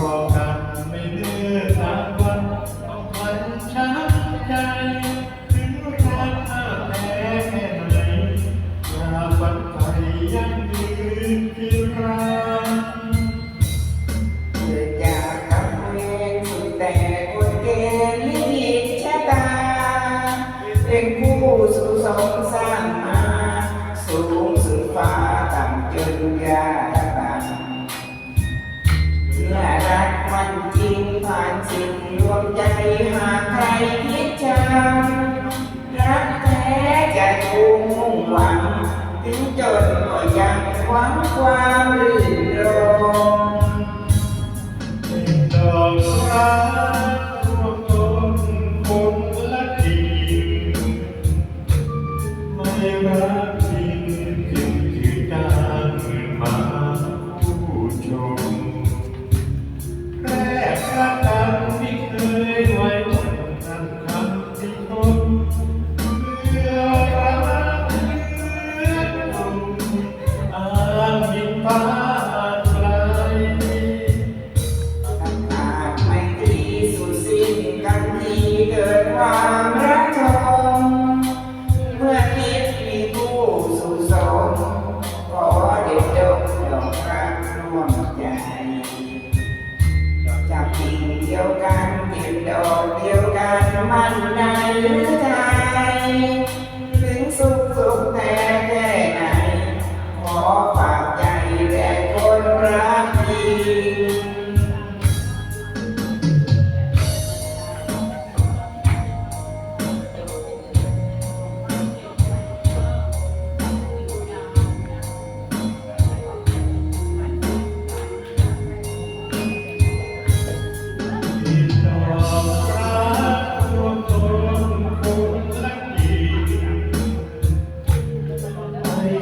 รอกันไม่เลือสามวันต้องวันช้ำใจ ถึงรักหน้าแท้แค่ไหนย่าฝันไปยังยืนที่รักเกิดจากกำเวรสุดแต่กฎเกณฑ์ลิขิตชะตา เป็นผู้สูงสงสาร ดวงใจหากใครคิดจังรักแท้จคงหวัง ถึงจนก็ยังหวังควา ดอกเดียวกันมันใน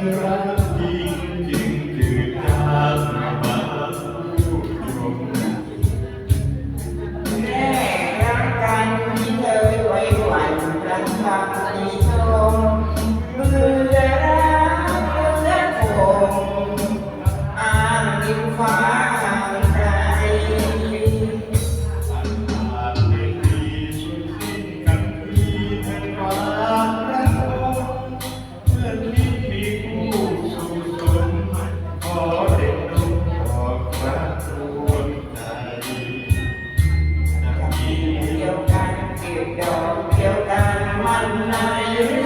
Amen. ันใน